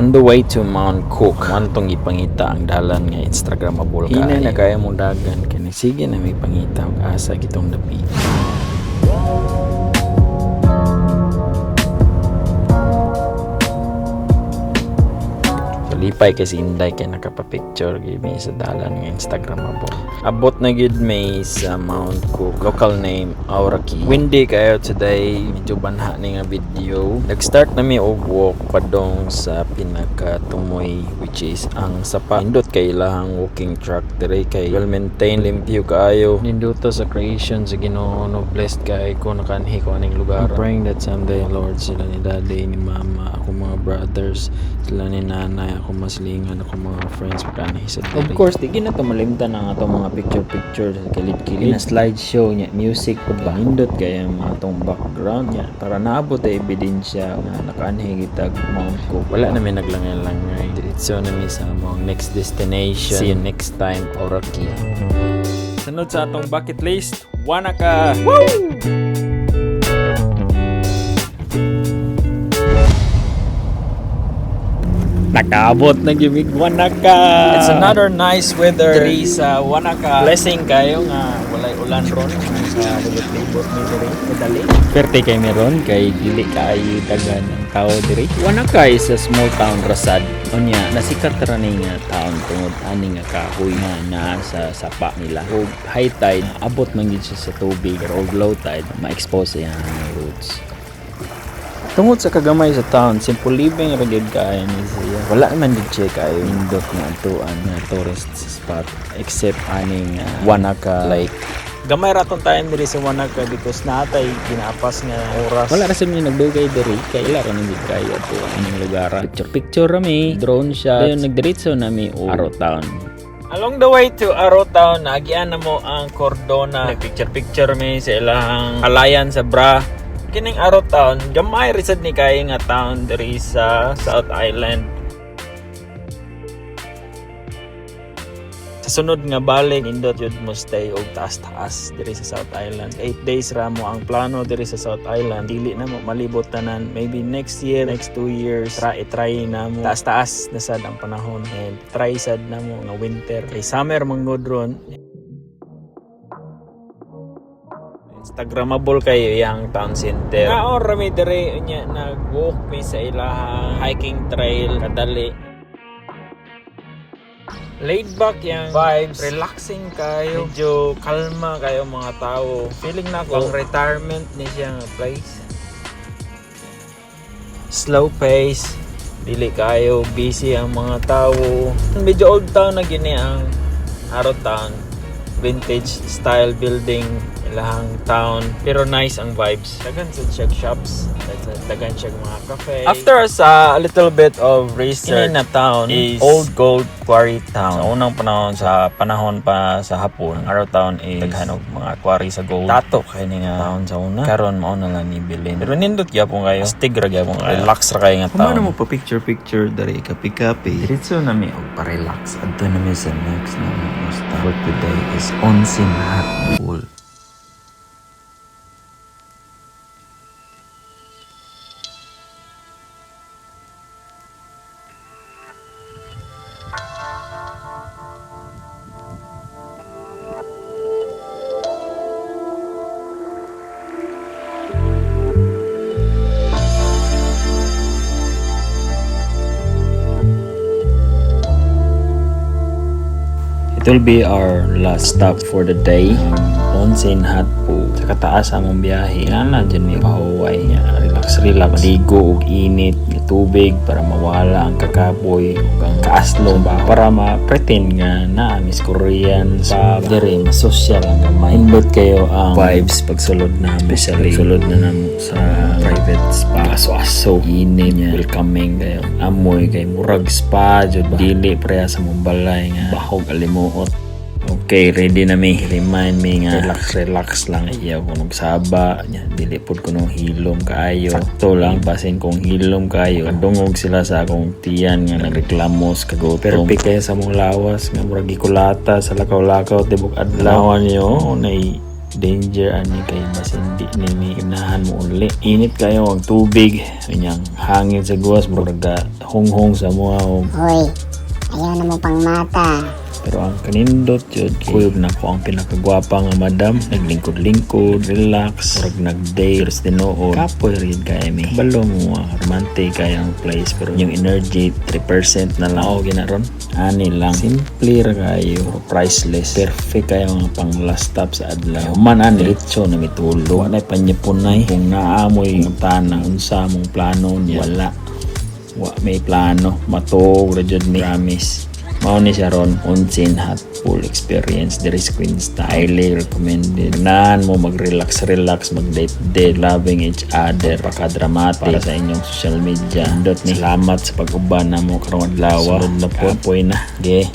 On the way to Mount Cook, wantong ipangita ang dalan nga Instagrammable ka. Hinay na kaya mong dagan kani sige na may pangita og asa gitong dapit. Lipay kasi Inday kay nakapapicture gyud mi sa dalan nga Instagrammable. Abot na gyud may sa Mount Cook. Local name Auraki. Windy kayo today. Medyo banha ni nga video. Nag-start na mi og walk padong sa pinakatumoy which is ang sapa. Nindot kay ilahang walking track dire kay well maintained limpyo kaayo. Ninduto sa creation sa Ginoo no blessed kay ko nakanhi ko aning lugar. I'm praying that someday Lord sila ni daddy ni mama ako mga brothers sila ni nanay ako maslingan ako mga friends pagkanhi sa Of course, di na to malimtan ang atong mga picture-picture sa kilid-kilid. Na slideshow niya, music pa ba? Hindot kaya mga atong background niya para naabot ay ebidensya na nakaanhi kitag Mount Cook. Wala namin naglangay-langay. Diretso namin sa among next destination. See you next time, Oraki. Sunod sa atong bucket list, Wanaka! Woo! Nakaabot na gimig Wanaka. It's another nice weather diri sa Wanaka. Blessing kayo nga walay ulan ron sa libot-libot ni diri kadali. Perte kay meron kay dili kaayo dagan ang tao diri. Wanaka is a small town rasad. Unya nasikat ra ni nga town tungod ani nga kahoy nga naa sa sapa nila. Og high tide abot man gid siya sa tubig pero og low tide ma-expose ang roots. Tungod sa kagamay sa town, simple living ra gyud kaayo ni siya. Wala man gid siya kaayo indot nga atuan nga tourist spot except aning uh, Wanaka Lake. Gamay ra tong time diri sa Wanaka because natay ginapas nga oras. Wala ra sa mga nagdugay diri kay ila ra nang kayo ato aning lugar. Picture picture rami, drone shot. Dayon nagdiretso nami o Aro Town. Along the way to Aro Town, nagian na mo ang Cordona. Nagpicture-picture mi sa ilang alayan sa Bra. Kining Aro Town, gamay resad ni kay nga town diri sa South Island. Sa sunod nga balik, indot yun mo stay og taas-taas diri sa South Island. 8 days ra mo ang plano diri sa South Island. Dili na mo malibot tanan. Maybe next year, next 2 years, try try na mo. Taas-taas na sad ang panahon and try sad na mo nga winter. Kay summer manggod Instagrammable kayo yang town center. Naon rami dire nya nag-walk mi sa ilahang hiking trail kadali. Laid back yung vibes, relaxing kayo, medyo kalma kayo mga tao. Feeling na ko, ang retirement ni siya nga place. Slow pace, dili kayo, busy ang mga tao. Medyo old town na gini ang Aro Town. Vintage style building, ilahang town. Pero nice ang vibes. Dagan sa siya shops, dagan siya mga cafe. After sa a little bit of research, na town is Old Gold Quarry Town. Sa unang panahon, sa panahon pa sa hapon, ang Araw Town is daghan og mga quarry sa gold. Tato kay ni nga town sa una. Karon mao na lang ni Bilin. Pero nindot gyapon kayo. Astig ra gyapon kayo. Relax ra kayo nga town. Kumano mo pa picture-picture dari kapi-kapi. Diretso na mi og pa-relax. Adto na mi sa next na for today is hot pool. It will be our last stop for the day. Onsen. Sa kataas among biyahe. Ana dyan may pahuway niya. Relax, relax. Maligo og init nga tubig para mawala ang kakapoy ug ang kaaslong ba para ma-pretend nga na Miss Korean sa dire masosyal ang gamay. Indot kayo ang vibes pag sulod na especially sulod na namo sa private spa. Aso-aso. Init niya. Welcoming kayo. Amoy kay murag spa jud. Dili preya sa mong balay nga bahog alimuot. Okay, ready na mi. Remind me nga relax relax lang ayaw ko nagsaba. Nya dili pud ko nung hilom kaayo. Sakto lang basin kong hilom kaayo. Kadungog sila sa akong tiyan nga nagreklamos kagutom. Perfect kayo sa mong lawas nga murag gikulata sa lakaw-lakaw tibok adlaw niyo nay danger ani kay mas hindi nimi inahan mo uli init kayo ang tubig kanyang hangin sa guwas murag honghong sa mga Hoy, ayaw na mo pang mata. Pero ang kanindot yun, kuyog na ko ang pinakagwapa nga madam. Naglingkod-lingkod, relax, murag nag-day, res tinuod. Kapoy rin kaya mi. Balo mo, ah, romantic kaya ang place. Pero yung energy, 3% na lang. O, ginaron. Ani lang. Simple ra kayo. pero Priceless. Perfect kayo nga pang last stop sa adlaw. Man ani, litso na mitulo. Wala panyapunay. Kung naamoy ang tanang, unsa mong plano niya. Wala. Wa may plano. Matog ra jud ni promise. Mao ni siya ron onsin hot pool experience. There is Queen's highly recommended nan mo mag-relax relax mag-date date loving each other paka-dramatic para sa inyong social media. Dot ni. Salamat sa pag-uban na mo karong adlaw sunod na po apoy na. Ge